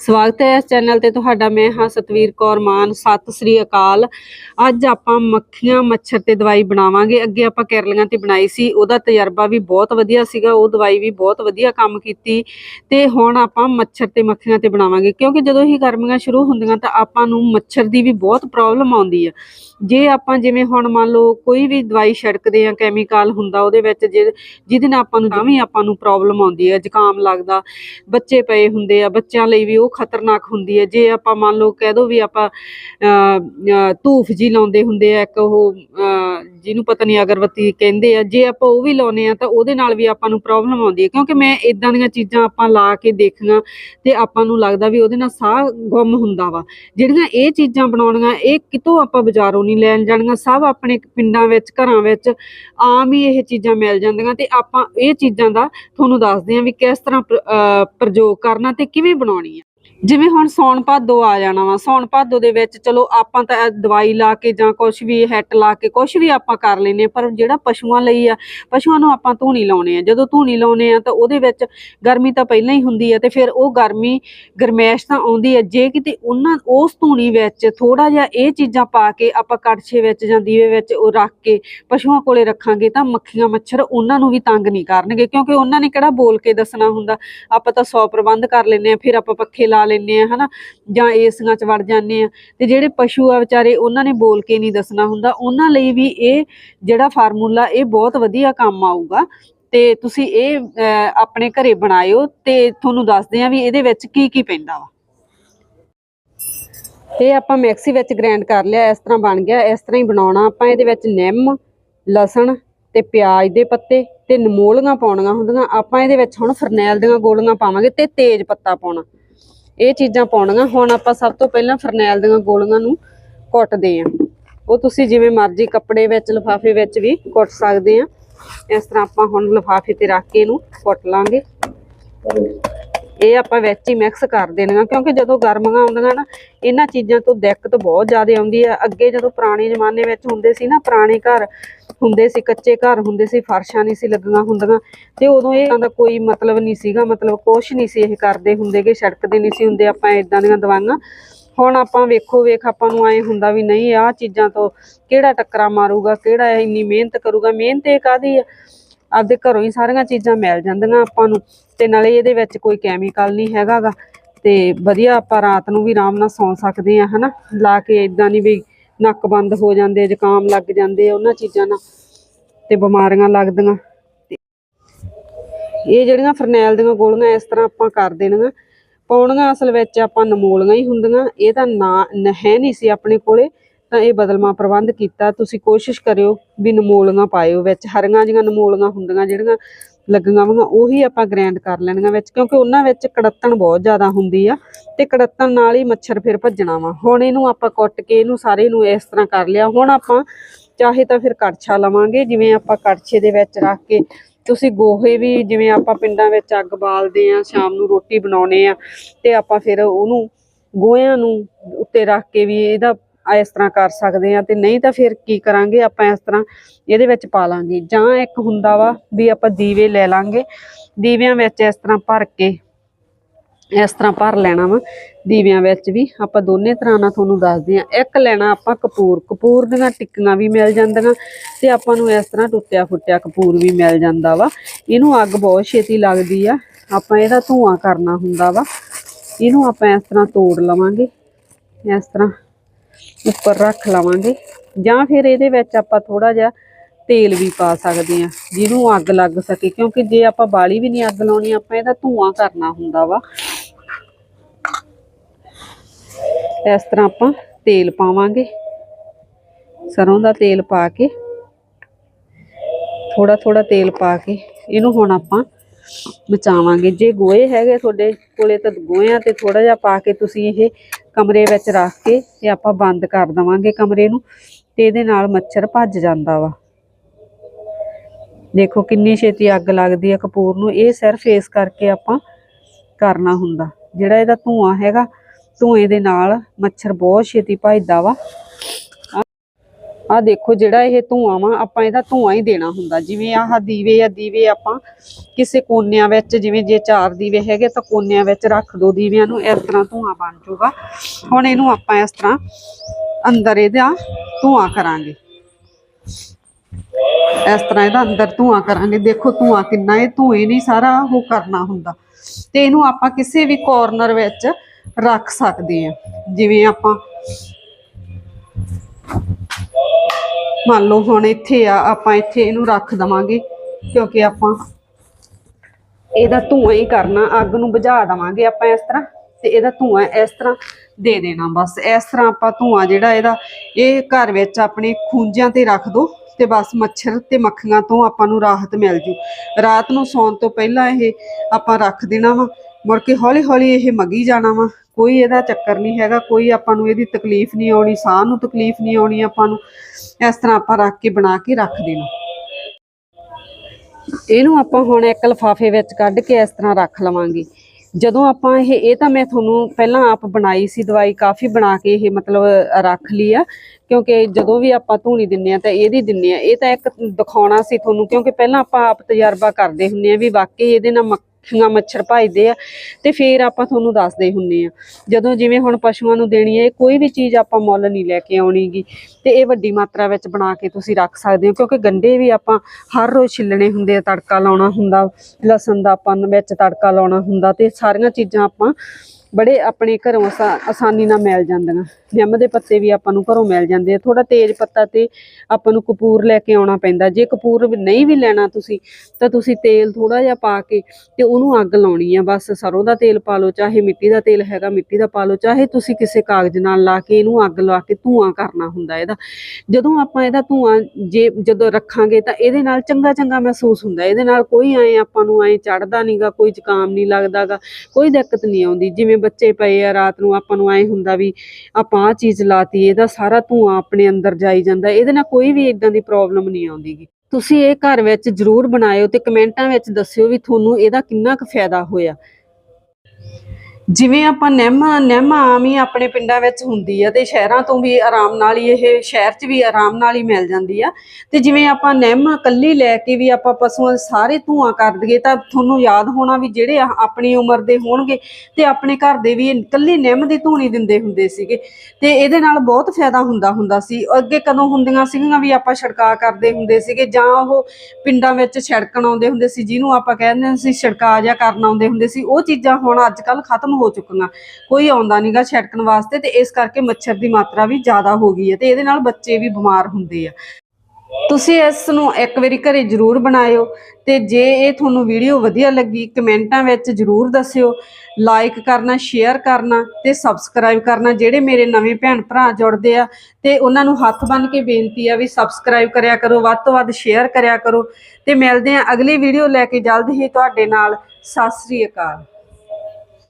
ਸਵਾਗਤ ਹੈ ਇਸ ਚੈਨਲ ਤੇ ਤੁਹਾਡਾ ਮੈਂ ਹਾਂ ਸਤਵੀਰ ਕੌਰ ਮਾਨ। ਸਤਿ ਸ੍ਰੀ ਅਕਾਲ। ਅੱਜ ਆਪਾਂ ਮੱਖੀਆਂ, ਮੱਛਰ ਤੇ ਦਵਾਈ ਬਣਾਵਾਂਗੇ। ਅੱਗੇ ਆਪਾਂ ਕੇਰਲੀਆਂ ਤੇ ਬਣਾਈ ਸੀ। ਉਹਦਾ ਤਜਰਬਾ ਵੀ ਬਹੁਤ ਵਧੀਆ ਸੀਗਾ। ਉਹ ਦਵਾਈ ਵੀ ਬਹੁਤ ਵਧੀਆ ਕੰਮ ਕੀਤੀ। ਤੇ ਹੁਣ ਆਪਾਂ ਮੱਛਰ ਤੇ ਮੱਖੀਆਂ ਤੇ ਬਣਾਵਾਂਗੇ। ਕਿਉਂਕਿ ਜਦੋਂ ਹੀ ਗਰਮੀਆਂ ਸ਼ੁਰੂ ਹੁੰਦੀਆਂ ਤਾਂ ਆਪਾਂ ਨੂੰ ਮੱਛਰ ਦੀ ਵੀ ਬਹੁਤ ਪ੍ਰੋਬਲਮ ਆਉਂਦੀ ਆ। ਜੇ ਆਪਾਂ ਜਿਵੇਂ ਹੁਣ ਮੰਨ ਲਓ ਕੋਈ ਵੀ ਦਵਾਈ ਛਿੜਕਦੇ ਆ ਕੈਮੀਕਲ ਹੁੰਦਾ ਉਹਦੇ ਵਿੱਚ ਜਿਹਦੇ ਜਿਹਦੇ ਨਾਲ ਆਪਾਂ ਨੂੰ ਤਾਂ ਵੀ ਆਪਾਂ ਨੂੰ ਪ੍ਰੋਬਲਮ ਆਉਂਦੀ ਹੈ ਜ਼ੁਕਾਮ ਲੱਗਦਾ। ਬੱਚੇ ਪਏ ਹੁੰਦੇ ਆ, ਬੱਚਿਆਂ ਲਈ ਵੀ ਉਹ ਖਤਰਨਾਕ ਹੁੰਦੀ ਹੈ। ਜੇ ਆਪਾਂ ਮੰਨ ਲਓ ਕਹਿ ਦੋ ਵੀ ਆਪਾਂ ਧੂਫ ਜੀ ਲਾਉਂਦੇ ਹੁੰਦੇ ਆ, ਇੱਕ ਉਹ ਜਿਹਨੂੰ ਪਤਾ ਨਹੀਂ ਅਗਰਬੱਤੀ ਕਹਿੰਦੇ ਆ, ਜੇ ਆਪਾਂ ਉਹ ਵੀ ਲਾਉਨੇ ਆ ਤਾਂ ਉਹਦੇ ਨਾਲ ਵੀ ਆਪਾਂ ਨੂੰ ਪ੍ਰੋਬਲਮ ਆਉਂਦੀ ਹੈ। ਕਿਉਂਕਿ ਮੈਂ ਇਦਾਂ ਦੀਆਂ ਚੀਜ਼ਾਂ ਆਪਾਂ ਲਾ ਕੇ ਦੇਖੀਆਂ ਤੇ ਆਪਾਂ ਨੂੰ ਲੱਗਦਾ ਵੀ ਉਹਦੇ ਨਾਲ ਸਾਹ ਗੁੰਮ ਹੁੰਦਾ ਵਾ। ਜਿਹੜੀਆਂ ਇਹ ਚੀਜ਼ਾਂ ਬਣਾਉਣੀਆਂ, ਇਹ ਕਿਤੋਂ ਆਪਾਂ ਬਾਜ਼ਾਰੋਂ ਨਹੀਂ ਲੈਣ ਜਾਣੀਆਂ। ਸਭ ਆਪਣੇ ਪਿੰਡਾਂ ਵਿੱਚ, ਘਰਾਂ ਵਿੱਚ ਆਮ ਹੀ ਇਹ ਚੀਜ਼ਾਂ ਮਿਲ ਜਾਂਦੀਆਂ ਤੇ ਆਪਾਂ ਇਹ ਚੀਜ਼ਾਂ ਦਾ ਤੁਹਾਨੂੰ ਦੱਸਦੇ ਹਾਂ ਵੀ ਕਿਸ ਤਰ੍ਹਾਂ ਪ੍ਰਯੋਗ ਕਰਨਾ ਤੇ ਕਿਵੇਂ ਬਣਾਉਣੀ ਹੈ ਜਿਵੇਂ ਹੁਣ ਸੌਣ ਭਾਦੋ ਆ ਜਾਣਾ ਵਾ ਸੌਣ ਭਾਦੋ ਦੇ ਵਿੱਚ ਚਲੋ ਆਪਾਂ ਤਾਂ ਦਵਾਈ ਲਾ ਕੇ ਜਾਂ ਕੁਝ ਵੀ ਹੈਟ ਲਾ ਕੇ ਕੁਝ ਵੀ ਆਪਾਂ ਕਰ ਲੈਨੇ ਆ, ਪਰ ਜਿਹੜਾ ਪਸ਼ੂਆਂ ਲਈ ਆ ਪਸ਼ੂਆਂ ਨੂੰ ਆਪਾਂ ਧੂਣੀ ਲਾਉਣੇ ਆ। ਜਦੋਂ ਧੂਣੀ ਲਾਉਣੇ ਆ ਤਾਂ ਉਹਦੇ ਵਿੱਚ ਗਰਮੀ ਤਾਂ ਪਹਿਲਾਂ ਹੀ ਹੁੰਦੀ ਹੈ ਤੇ ਫਿਰ ਉਹ ਗਰਮੀ ਗਰਮੈਸ਼ ਤਾਂ ਆਉਂਦੀ ਹੈ ਜੇ ਕਿਤੇ ਉਹਨਾਂ ਉਸ ਧੂਣੀ ਵਿੱਚ ਥੋੜਾ ਜਿਹਾ ਇਹ ਚੀਜ਼ਾਂ ਪਾ ਕੇ ਆਪਾਂ ਕੜਛੇ ਵਿੱਚ ਜਾਂ ਦੀਵੇ ਵਿੱਚ ਉਹ ਰੱਖ ਕੇ ਪਸ਼ੂਆਂ ਕੋਲੇ ਰੱਖਾਂਗੇ ਤਾਂ ਮੱਖੀਆਂ ਮੱਛਰ ਉਹਨਾਂ ਨੂੰ ਵੀ ਤੰਗ ਨਹੀਂ ਕਰਨਗੇ। ਕਿਉਂਕਿ ਉਹਨਾਂ ਨੇ ਕਿਹੜਾ ਬੋਲ ਕੇ ਦੱਸਣਾ ਹੁੰਦਾ ਆਪਾਂ ਤਾਂ 100 ਪ੍ਰਬੰਧ ਕਰ ਲੈਨੇ ਆ ਫਿਰ ਆਪਾਂ ਪੱਖੇ ਲਾ ਲੈਨੇ ਆ, ਹਨਾ? ਜਾਂ ਏਸੀਆਂ 'ਚ ਵੜ ਜਾਂਦੇ ਆ। ਤੇ ਜਿਹੜੇ ਪਸ਼ੂ ਆ ਵਿਚਾਰੇ, ਉਹਨਾਂ ਨੇ ਬੋਲ ਕੇ ਨਹੀਂ ਦੱਸਣਾ ਹੁੰਦਾ। ਉਹਨਾਂ ਲਈ ਵੀ ਇਹ ਜਿਹੜਾ ਫਾਰਮੂਲਾ, ਇਹ ਬਹੁਤ ਵਧੀਆ ਕੰਮ ਆਊਗਾ। ਤੇ ਤੁਸੀਂ ਇਹ ਆਪਣੇ ਘਰੇ ਬਣਾਇਓ ਤੇ ਤੁਹਾਨੂੰ ਦੱਸਦੇ ਆ ਵੀ ਇਹਦੇ ਵਿੱਚ ਕੀ ਕੀ ਪੈਂਦਾ ਵਾ। ਇਹ ਆਪਾਂ ਮਿਕਸੀ ਵਿੱਚ ਗ੍ਰਾਈਂਡ ਕਰ ਲਿਆ, ਇਸ ਤਰ੍ਹਾਂ ਬਣ ਗਿਆ। ਇਸ ਤਰ੍ਹਾਂ ਹੀ ਬਣਾਉਣਾ ਆਪਾਂ। ਇਹਦੇ ਵਿੱਚ ਨਿੰਮ, ਲਸਣ ਤੇ ਪਿਆਜ਼ ਦੇ ਪੱਤੇ ਤੇ ਨਮੋਲੀਆਂ ਪਾਉਣੀਆਂ ਹੁੰਦੀਆਂ। ਆਪਾਂ ਇਹਦੇ ਵਿੱਚ ਹੁਣ ਫਰਨੈਲ ਦੀਆਂ ਗੋਲੀਆਂ ਪਾਵਾਂਗੇ ਤੇ ਤੇਜ਼ ਪੱਤਾ ਪਾਉਣਾ। ਇਹ ਚੀਜ਼ਾਂ ਪਾਉਣੀਆਂ। ਹੁਣ ਆਪਾਂ ਸਭ ਤੋਂ ਪਹਿਲਾਂ ਫਰਨੈਲ ਦੀਆਂ ਗੋਲੀਆਂ ਨੂੰ ਕੁੱਟਦੇ ਆਂ ਉਹ ਤੁਸੀਂ ਜਿਵੇਂ ਮਰਜ਼ੀ ਕੱਪੜੇ ਵਿੱਚ, ਲਿਫਾਫੇ ਵਿੱਚ ਵੀ ਕੁੱਟ ਸਕਦੇ ਆ ਇਸ ਤਰ੍ਹਾਂ ਆਪਾਂ ਹੁਣ ਲਿਫਾਫੇ ਤੇ ਰੱਖ ਕੇ ਇਹਨੂੰ ਕੁੱਟ ਲਾਂਗੇ। ਇਹ ਆਪਾਂ ਵਿੱਚ ਹੀ ਮਿਕਸ ਕਰ ਦੇਣੀਆਂ, ਕਿਉਂਕਿ ਜਦੋਂ ਗਰਮੀਆਂ ਆਉਂਦੀਆਂ ਨਾ, ਇਹਨਾਂ ਚੀਜ਼ਾਂ ਤੋਂ ਦਿੱਕਤ ਬਹੁਤ ਜ਼ਿਆਦਾ ਆਉਂਦੀ ਹੈ ਅੱਗੇ ਜਦੋਂ ਪੁਰਾਣੇ ਜ਼ਮਾਨੇ ਵਿੱਚ ਹੁੰਦੇ ਸੀ ਨਾ, ਪੁਰਾਣੇ ਘਰ ਹੁੰਦੇ ਸੀ, ਕੱਚੇ ਘਰ ਹੁੰਦੇ ਸੀ, ਫਰਸ਼ਾਂ ਨਹੀਂ ਸੀ ਲੱਗੀਆਂ ਹੁੰਦੀਆਂ, ਤੇ ਉਦੋਂ ਇਹ ਦਾ ਕੋਈ ਮਤਲਬ ਨਹੀਂ ਸੀਗਾ, ਮਤਲਬ ਕੁਛ ਨਹੀਂ ਸੀ ਇਹ ਕਰਦੇ ਹੁੰਦੇਗੇ ਛੜਕਦੇ ਨਹੀਂ ਸੀ ਹੁੰਦੇ ਆਪਾਂ ਇਦਾਂ ਦੀਆਂ ਦਵਾਈਆਂ। ਹੁਣ ਆਪਾਂ ਵੇਖੋ, ਵੇਖ ਆਪਾਂ ਨੂੰ ਐ ਹੁੰਦਾ ਵੀ ਨਹੀਂ, ਆਹ ਚੀਜ਼ਾਂ ਤੋਂ ਕਿਹੜਾ ਟੱਕਰਾ ਮਾਰੂਗਾ, ਕਿਹੜਾ ਇੰਨੀ ਮਿਹਨਤ ਕਰੂਗਾ, ਮਿਹਨਤ ਇਹ ਕਾਦੀ ਆ? ਆਪਦੇ ਘਰੋਂ ਹੀ ਸਾਰੀਆਂ ਚੀਜ਼ਾਂ ਮਿਲ ਜਾਂਦੀਆਂ ਆਪਾਂ ਨੂੰ। ਤੇ ਨਾਲੇ ਇਹਦੇ ਵਿੱਚ ਕੋਈ ਕੈਮੀਕਲ ਨਹੀਂ ਹੈਗਾਗਾ। ਤੇ ਵਧੀਆ ਆਪਾਂ ਰਾਤ ਨੂੰ ਵੀ ਆਰਾਮ ਨਾਲ ਸੌਂ ਸਕਦੇ ਆ ਹਨਾ? ਲਾ ਕੇ ਇਦਾਂ ਨਹੀਂ ਵੀ ਨੱਕ ਬੰਦ ਹੋ ਜਾਂਦੇ, ਜ਼ੁਕਾਮ ਲੱਗ ਜਾਂਦੇ ਆ ਉਹਨਾਂ ਚੀਜ਼ਾਂ ਨਾਲ। ਤੇ ਬਿਮਾਰੀਆਂ ਲੱਗਦੀਆਂ। ਇਹ ਜਿਹੜੀਆਂ ਫਰਨੈਲ ਦੀਆਂ ਗੋਲੀਆਂ ਇਸ ਤਰ੍ਹਾਂ ਆਪਾਂ ਕਰ ਦੇਣੀਆਂ। ਪਾਉਣੀਆਂ ਅਸਲ ਵਿੱਚ ਆਪਾਂ ਨਮੋਲੀਆਂ ਹੀ ਹੁੰਦੀਆਂ। ਇਹ ਤਾਂ ਨਾ ਹੈ ਨਹੀਂ ਸੀ ਆਪਣੇ ਕੋਲੇ। ਤਾਂ ਇਹ ਬਦਲਮਾ ਪ੍ਰਬੰਧ ਕੀਤਾ। ਤੁਸੀਂ ਕੋਸ਼ਿਸ਼ ਕਰਿਓ ਵੀ ਨਮੋਲੀਆਂ ਪਾਇਓ ਵਿੱਚ। ਹਰੀਆਂ ਜੀਆਂ ਨਮੋਲੀਆਂ ਹੁੰਦੀਆਂ, ਜਿਹੜੀਆਂ ਲੱਗੀਆਂ ਹੋਈਆਂ, ਉਹੀ ਆਪਾਂ ਗ੍ਰਾਈਂਡ ਕਰ ਲੈਣੀਆਂ ਵਿੱਚ, ਕਿਉਂਕਿ ਉਹਨਾਂ ਵਿੱਚ ਕੜੱਤਣ ਬਹੁਤ ਜ਼ਿਆਦਾ ਹੁੰਦੀ ਆ ਤੇ ਕੜੱਤਣ ਨਾਲ ਹੀ ਮੱਛਰ ਫਿਰ ਭੱਜਣਾ ਵਾ। ਹੁਣ ਇਹਨੂੰ ਆਪਾਂ ਕੁੱਟ ਕੇ ਇਹਨੂੰ ਸਾਰੇ ਨੂੰ ਇਸ ਤਰ੍ਹਾਂ ਕਰ ਲਿਆ। ਹੁਣ ਆਪਾਂ ਚਾਹੇ ਤਾਂ ਫਿਰ ਕੜਛਾ ਲਵਾਂਗੇ, ਜਿਵੇਂ ਆਪਾਂ ਕੜਛੇ ਦੇ ਵਿੱਚ ਰੱਖ ਕੇ ਤੁਸੀਂ ਗੋਹੇ ਵੀ, ਜਿਵੇਂ ਆਪਾਂ ਪਿੰਡਾਂ ਵਿੱਚ ਅੱਗ ਬਾਲਦੇ ਆ, ਸ਼ਾਮ ਨੂੰ ਰੋਟੀ ਬਣਾਉਨੇ ਆ ਤੇ ਆਪਾਂ ਫਿਰ ਉਹਨੂੰ ਗੋਹਿਆਂ ਨੂੰ ਉੱਤੇ ਰੱਖ ਕੇ ਵੀ ਇਹਦਾ ਇਸ ਤਰ੍ਹਾਂ ਕਰ ਸਕਦੇ ਆ ਤੇ ਨਹੀਂ ਤਾਂ ਫਿਰ ਕੀ ਕਰਾਂਗੇ? ਆਪਾਂ ਇਸ ਤਰ੍ਹਾਂ ਇਹਦੇ ਵਿੱਚ ਪਾ ਲਾਂਗੇ। ਜਾਂ ਇੱਕ ਹੁੰਦਾ ਵਾ ਵੀ ਆਪਾਂ ਦੀਵੇ ਲੈ ਲਾਂਗੇ। ਦੀਵਿਆਂ ਵਿੱਚ ਇਸ ਤਰ੍ਹਾਂ ਭਰ ਕੇ, ਇਸ ਤਰ੍ਹਾਂ ਭਰ ਲੈਣਾ ਵਾ। ਦੀਵਿਆਂ ਵਿੱਚ ਵੀ ਆਪਾਂ ਦੋਨੇ ਤਰ੍ਹਾਂ ਨਾਲ ਤੁਹਾਨੂੰ ਦੱਸਦੇ ਆ ਇੱਕ ਲੈਣਾ ਆਪਾਂ ਕਪੂਰ। ਕਪੂਰ ਦੀਆਂ ਟਿੱਕੀਆਂ ਵੀ ਮਿਲ ਜਾਂਦੀਆਂ ਤੇ ਆਪਾਂ ਨੂੰ ਇਸ ਤਰ੍ਹਾਂ ਟੁੱਟਿਆ ਫੁੱਟਿਆ ਕਪੂਰ ਵੀ ਮਿਲ ਜਾਂਦਾ ਵਾ। ਇਹਨੂੰ ਅੱਗ ਬਹੁਤ ਛੇਤੀ ਲੱਗਦੀ ਆ। ਆਪਾਂ ਇਹਦਾ ਧੂਆਂ ਕਰਨਾ ਹੁੰਦਾ ਵਾ। ਇਹਨੂੰ ਆਪਾਂ ਇਸ ਤਰ੍ਹਾਂ ਤੋੜ ਲਵਾਂਗੇ। ਇਸ ਤਰ੍ਹਾਂ ਉੱਪਰ ਰੱਖ ਲਵਾਂਗੇ ਜਾਂ ਫਿਰ ਇਹਦੇ ਵਿੱਚ ਆਪਾਂ ਥੋੜਾ ਜਿਹਾ ਤੇਲ ਵੀ ਪਾ ਸਕਦੇ ਆ ਜਿਹਨੂੰ ਅੱਗ ਲੱਗ ਸਕੇ, ਕਿਉਂਕਿ ਜੇ ਆਪਾਂ ਬਾਲੀ ਵੀ ਨਹੀਂ ਅੱਗ ਲਾਉਣੀ, ਆਪਾਂ ਇਹਦਾ ਧੂਆਂ ਕਰਨਾ ਹੁੰਦਾ ਵਾ। ਇਸ ਤਰ੍ਹਾਂ ਆਪਾਂ ਤੇਲ ਪਾਵਾਂਗੇ। ਸਰੋਂ ਦਾ ਤੇਲ ਪਾ ਕੇ ਥੋੜਾ ਥੋੜਾ ਤੇਲ ਪਾ ਕੇ, ਇਹਨੂੰ ਹੁਣ ਆਪਾਂ ਬਚਾਵਾਂਗੇ ਜੇ ਗੋਏ ਹੈਗੇ ਤੁਹਾਡੇ ਕੋਲੇ ਤਾਂ ਗੋਇਆਂ ਤੇ ਥੋੜਾ ਜਿਹਾ ਪਾ ਕੇ ਤੁਸੀਂ ਇਹ ਕਮਰੇ ਵਿੱਚ ਰੱਖ ਕੇ ਤੇ ਆਪਾਂ ਬੰਦ ਕਰ ਦਵਾਂਗੇ ਕਮਰੇ ਨੂੰ ਤੇ ਇਹਦੇ ਨਾਲ ਮੱਛਰ ਭੱਜ ਜਾਂਦਾ ਵਾ। ਦੇਖੋ ਕਿੰਨੀ ਛੇਤੀ ਅੱਗ ਲੱਗਦੀ ਹੈ ਕਪੂਰ ਨੂੰ। ਇਹ ਸਿਰਫ ਇਸ ਕਰਕੇ ਆਪਾਂ ਕਰਨਾ ਹੁੰਦਾ। ਜਿਹੜਾ ਇਹਦਾ ਧੂਆਂ ਹੈਗਾ, ਧੂਏ ਦੇ ਨਾਲ ਮੱਛਰ ਬਹੁਤ ਛੇਤੀ ਭੱਜਦਾ ਵਾ। ਆ ਦੇਖੋ ਜਿਹੜਾ ਇਹ ਧੂਆਂ ਵਾ, ਆਪਾਂ ਇਹਦਾ ਧੂਆਂ ਹੀ ਦੇਣਾ ਹੁੰਦਾ। ਜਿਵੇਂ ਆਹ ਦੀਵੇ ਆ, ਦੀਵੇ ਆਪਾਂ ਕਿਸੇ ਕੋਨਿਆਂ ਵਿੱਚ, ਜਿਵੇਂ ਜੇ ਚਾਰ ਦੀਵੇ ਹੈਗੇ ਤਾਂ ਕੋਨਿਆਂ ਵਿੱਚ ਰੱਖ ਦੋ ਦੀਵਿਆਂ ਨੂੰ, ਇਸ ਤਰ੍ਹਾਂ ਧੂਆਂ ਬਣ ਜਾਊਗਾ। ਹੁਣ ਇਹਨੂੰ ਆਪਾਂ ਇਸ ਤਰ੍ਹਾਂ ਅੰਦਰ ਇਹਦਾ ਧੂਆਂ ਕਰਾਂਗੇ। ਇਸ ਤਰ੍ਹਾਂ ਇਹਦਾ ਅੰਦਰ ਧੂਆਂ ਕਰਾਂਗੇ। ਦੇਖੋ ਧੂਆਂ ਕਿੰਨਾ, ਇਹ ਧੂਏ ਨਹੀਂ ਸਾਰਾ ਉਹ ਕਰਨਾ ਹੁੰਦਾ। ਤੇ ਇਹਨੂੰ ਆਪਾਂ ਕਿਸੇ ਵੀ ਕੋਰਨਰ ਵਿੱਚ ਰੱਖ ਸਕਦੇ ਆ। ਜਿਵੇਂ ਆਪਾਂ ਮੰਨ ਲਓ ਹੁਣ ਇੱਥੇ ਆ, ਆਪਾਂ ਇੱਥੇ ਇਹਨੂੰ ਰੱਖ ਦਵਾਂਗੇ, ਕਿਉਂਕਿ ਆਪਾਂ ਇਹਦਾ ਧੂਆਂ ਹੀ ਕਰਨਾ, ਅੱਗ ਨੂੰ ਬੁਝਾ ਦਵਾਂਗੇ ਆਪਾਂ ਇਸ ਤਰ੍ਹਾਂ, ਤੇ ਇਹਦਾ ਧੂਆਂ ਇਸ ਤਰ੍ਹਾਂ ਦੇ ਦੇਣਾ ਬਸ। ਇਸ ਤਰ੍ਹਾਂ ਆਪਾਂ ਧੂਆਂ ਜਿਹੜਾ ਇਹਦਾ, ਇਹ ਘਰ ਵਿੱਚ ਆਪਣੇ ਖੂੰਜਿਆਂ ਤੇ ਰੱਖ ਦੋ, ਤੇ ਬਸ ਮੱਛਰ ਤੇ ਮੱਖੀਆਂ ਤੋਂ ਆਪਾਂ ਨੂੰ ਰਾਹਤ ਮਿਲ ਜੂ। ਰਾਤ ਨੂੰ ਸੌਣ ਤੋਂ ਪਹਿਲਾਂ ਇਹ ਆਪਾਂ ਰੱਖ ਦੇਣਾ ਵਾ, ਮੁੜ ਕੇ ਹੌਲੀ ਹੌਲੀ ਇਹ ਮਗੀ ਜਾਣਾ ਵਾ ਕੋਈ ਇਹਦਾ ਚੱਕਰ ਨਹੀਂ ਹੈਗਾ, ਕੋਈ ਆਪਾਂ ਨੂੰ ਇਹਦੀ ਤਕਲੀਫ ਨਹੀਂ ਆਉਣੀ, ਸਾਹ ਨੂੰ ਤਕਲੀਫ ਨਹੀਂ ਆਉਣੀ ਆਪਾਂ ਨੂੰ। ਇਸ ਤਰ੍ਹਾਂ ਆਪਾਂ ਰੱਖ ਕੇ ਬਣਾ ਕੇ ਰੱਖ ਦੇਣਾ। ਇਹਨੂੰ ਆਪਾਂ ਹੁਣ ਇੱਕ ਲਫਾਫੇ ਵਿੱਚ ਕੱਢ ਕੇ ਇਸ ਤਰ੍ਹਾਂ ਰੱਖ ਲਵਾਂਗੇ। ਜਦੋਂ ਆਪਾਂ ਇਹ ਇਹ ਤਾਂ ਮੈਂ ਤੁਹਾਨੂੰ ਪਹਿਲਾਂ ਆਪ ਬਣਾਈ ਸੀ, ਦਵਾਈ ਕਾਫੀ ਬਣਾ ਕੇ ਇਹ ਮਤਲਬ ਰੱਖ ਲਈ ਆ। ਕਿਉਂਕਿ ਜਦੋਂ ਵੀ ਆਪਾਂ ਧੂਣੀ ਦਿੰਨੇ ਆ ਤਾਂ ਇਹਦੀ ਦਿੰਨੇ ਆ। ਇਹ ਤਾਂ ਇੱਕ ਦਿਖਾਉਣਾ ਸੀ ਤੁਹਾਨੂੰ, ਕਿਉਂਕਿ ਪਹਿਲਾਂ ਆਪਾਂ ਆਪ ਤਜਰਬਾ ਕਰਦੇ ਹੁੰਨੇ ਆ ਵੀ ਵਾਕਈ ਇਹਦੇ ਨਾਲ ਮੱਖੀਆਂ ਮੱਛਰ ਭਜਦੇ ਆ ਤੇ ਫੇਰ ਆਪਾਂ ਤੁਹਾਨੂੰ ਦੱਸਦੇ ਹੁੰਨੇ ਆ। ਜਦੋਂ ਜਿਵੇਂ ਹੁਣ ਪਸ਼ੂਆਂ ਨੂੰ ਦੇਣੀ ਹੈ ਇਹ ਕੋਈ ਵੀ ਚੀਜ਼ ਆਪਾਂ ਮੁੱਲ ਨਹੀਂ ਲੈ ਕੇ ਆਉਣੀਗੀ। ਤੇ ਇਹ ਵੱਡੀ ਮਾਤਰਾ ਵਿੱਚ ਬਣਾ ਕੇ ਤੁਸੀਂ ਰੱਖ ਸਕਦੇ ਹੋ, ਕਿਉਂਕਿ ਗੰਡੇ ਵੀ ਆਪਾਂ ਹਰ ਰੋਜ਼ ਛਿੱਲਣੇ ਹੁੰਦੇ ਆ, ਤੜਕਾ ਲਾਉਣਾ ਹੁੰਦਾ, ਲਸਣ ਦਾ ਆਪਾਂ ਵਿੱਚ ਤੜਕਾ ਲਾਉਣਾ ਹੁੰਦਾ ਤੇ ਸਾਰੀਆਂ ਚੀਜ਼ਾਂ ਆਪਾਂ ਬੜੇ ਆਪਣੇ ਘਰੋਂ ਆਸਾ- ਆਸਾਨੀ ਨਾਲ ਮਿਲ ਜਾਂਦੀਆਂ। ਨਿੰਮ ਦੇ ਪੱਤੇ ਵੀ ਆਪਾਂ ਨੂੰ ਘਰੋਂ ਮਿਲ ਜਾਂਦੇ ਆ। ਥੋੜਾ ਤੇਜ਼ ਪੱਤਾ ਤੇ ਆਪਾਂ ਨੂੰ ਕਪੂਰ ਲੈ ਕੇ ਆਉਣਾ ਪੈਂਦਾ। ਜੇ ਕਪੂਰ ਨਹੀਂ ਵੀ ਲੈਣਾ ਤੁਸੀਂ, ਤਾਂ ਤੁਸੀਂ ਤੇਲ ਥੋੜਾ ਜਿਹਾ ਪਾ ਕੇ ਤੇ ਉਹਨੂੰ ਅੱਗ ਲਾਉਣੀ ਆ। ਬਸ ਸਰੋਂ ਦਾ ਤੇਲ ਪਾ ਲਓ, ਚਾਹੇ ਮਿੱਟੀ ਦਾ ਤੇਲ ਹੈਗਾ, ਮਿੱਟੀ ਦਾ ਪਾ ਲਓ, ਚਾਹੇ ਤੁਸੀਂ ਕਿਸੇ ਕਾਗਜ਼ ਨਾਲ ਲਾ ਕੇ ਇਹਨੂੰ ਅੱਗ ਲਾ ਕੇ ਧੂਆਂ ਕਰਨਾ ਹੁੰਦਾ ਇਹਦਾ। ਜਦੋਂ ਆਪਾਂ ਇਹਦਾ ਧੂਆਂ ਜੇ ਜਦੋਂ ਰੱਖਾਂਗੇ ਤਾਂ ਇਹਦੇ ਨਾਲ ਚੰਗਾ ਚੰਗਾ ਮਹਿਸੂਸ ਹੁੰਦਾ। ਇਹਦੇ ਨਾਲ ਕੋਈ ਐ ਆਪਾਂ ਨੂੰ ਐ ਚੜਦਾ ਨਹੀਂਗਾ ਕੋਈ ਜ਼ੁਕਾਮ ਨਹੀਂ ਲੱਗਦਾਗਾ, ਕੋਈ ਦਿੱਕਤ ਨਹੀਂ ਆਉਂਦੀ। ਜਿਵੇਂ ਬੱਚੇ ਪਏ ਆ, ਰਾਤ ਨੂੰ ਆਪਾਂ ਨੂੰ ਐ ਹੁੰਦਾ ਵੀ ਆਪਾਂ ਆਹ ਚੀਜ਼ ਲਾਤੀ, ਇਹਦਾ ਸਾਰਾ ਧੂਆਂ ਆਪਣੇ ਅੰਦਰ ਜਾਈ ਜਾਂਦਾ, ਇਹਦੇ ਨਾਲ ਕੋਈ ਵੀ ਇਦਾਂ ਦੀ ਪ੍ਰੋਬਲਮ ਨਹੀਂ ਆਉਂਦੀਗੀ। ਤੁਸੀਂ ਇਹ ਘਰ ਵਿੱਚ ਜ਼ਰੂਰ ਬਣਾਇਓ ਤੇ ਕਮੈਂਟਾਂ ਵਿੱਚ ਦੱਸਿਓ ਵੀ ਤੁਹਾਨੂੰ ਇਹਦਾ ਕਿੰਨਾ ਕੁ ਫਾਇਦਾ ਹੋਇਆ। ਜਿਵੇਂ ਆਪਾਂ ਨਿੰਮ ਨਿੰਮ ਆਮ ਹੀ ਆਪਣੇ ਪਿੰਡਾਂ ਵਿੱਚ ਹੁੰਦੀ ਆ ਤੇ ਸ਼ਹਿਰਾਂ ਤੋਂ ਵੀ ਆਰਾਮ ਨਾਲ ਹੀ ਇਹ ਸ਼ਹਿਰ 'ਚ ਵੀ ਆਰਾਮ ਨਾਲ ਹੀ ਮਿਲ ਜਾਂਦੀ ਆ। ਤੇ ਜਿਵੇਂ ਆਪਾਂ ਨਿੰਮ ਕੱਲੀ ਲੈ ਕੇ ਵੀ ਆਪਾਂ ਪਸ਼ੂਆਂ ਦੇ ਸਾਰੇ ਧੂਆਂ ਕਰ ਦਈਏ ਤਾਂ ਤੁਹਾਨੂੰ ਯਾਦ ਹੋਣਾ ਵੀ ਜਿਹੜੇ ਆਪਣੀ ਉਮਰ ਦੇ ਹੋਣਗੇ ਤੇ ਆਪਣੇ ਘਰ ਦੇ ਵੀ ਕੱਲੀ ਨਿੰਮ ਦੀ ਧੂਣੀ ਦਿੰਦੇ ਹੁੰਦੇ ਸੀਗੇ। ਤੇ ਇਹਦੇ ਨਾਲ ਬਹੁਤ ਫਾਇਦਾ ਹੁੰਦਾ ਹੁੰਦਾ ਸੀ। ਅੱਗੇ ਕਦੋਂ ਹੁੰਦੀਆਂ ਸੀਗੀਆਂ ਵੀ ਆਪਾਂ ਛੜਕਾ ਕਰਦੇ ਹੁੰਦੇ ਸੀਗੇ ਜਾਂ ਉਹ ਪਿੰਡਾਂ ਵਿੱਚ ਛੜਕਣ ਆਉਂਦੇ ਹੁੰਦੇ ਸੀ, ਜਿਹਨੂੰ ਆਪਾਂ ਕਹਿੰਦੇ ਸੀ ਛੜਕਾ ਜਾਂ ਕਰਨ ਆਉਂਦੇ ਹੁੰਦੇ ਸੀ, ਉਹ ਚੀਜ਼ਾਂ ਹੁਣ ਅੱਜ ਕੱਲ ਖਤਮ ਹੋ ਚੁੱਕੀਆਂ ਕੋਈ ਆਉਂਦਾ ਨਹੀਂਗਾ ਛੜਕਣ ਵਾਸਤੇ ਤੇ ਇਸ ਕਰਕੇ ਮੱਛਰ ਦੀ ਮਾਤਰਾ ਵੀ ਜ਼ਿਆਦਾ ਹੋ ਗਈ ਹੈ ਤੇ ਇਹਦੇ ਨਾਲ ਬੱਚੇ ਵੀ ਬਿਮਾਰ ਹੁੰਦੇ ਆ। ਤੁਸੀਂ ਇਸ ਨੂੰ ਇੱਕ ਵਾਰੀ ਘਰੇ ਜ਼ਰੂਰ ਬਣਾਇਓ ਤੇ ਜੇ ਇਹ ਤੁਹਾਨੂੰ ਵੀਡੀਓ ਵਧੀਆ ਲੱਗੀ, ਕਮੈਂਟਾਂ ਵਿੱਚ ਜ਼ਰੂਰ ਦੱਸਿਓ ਲਾਈਕ ਕਰਨਾ ਸ਼ੇਅਰ ਕਰਨਾ ਤੇ ਸਬਸਕ੍ਰਾਈਬ ਕਰਨਾ, ਜਿਹੜੇ ਮੇਰੇ ਨਵੇਂ ਭੈਣ ਭਰਾ ਜੁੜਦੇ ਆ ਤੇ ਉਹਨਾਂ ਨੂੰ ਹੱਥ ਬੰਨ ਕੇ ਬੇਨਤੀ ਆ ਵੀ ਸਬਸਕ੍ਰਾਈਬ ਕਰਿਆ ਕਰੋ, ਵੱਧ ਤੋਂ ਵੱਧ ਸ਼ੇਅਰ ਕਰਿਆ ਕਰੋ ਤੇ ਮਿਲਦੇ ਆ ਅਗਲੀ ਵੀਡੀਓ ਲੈ ਕੇ। ਜਲਦ ਹੀ ਤੁਹਾਡੇ ਨਾਲ। ਸਤਿ ਸ੍ਰੀ ਅਕਾਲ।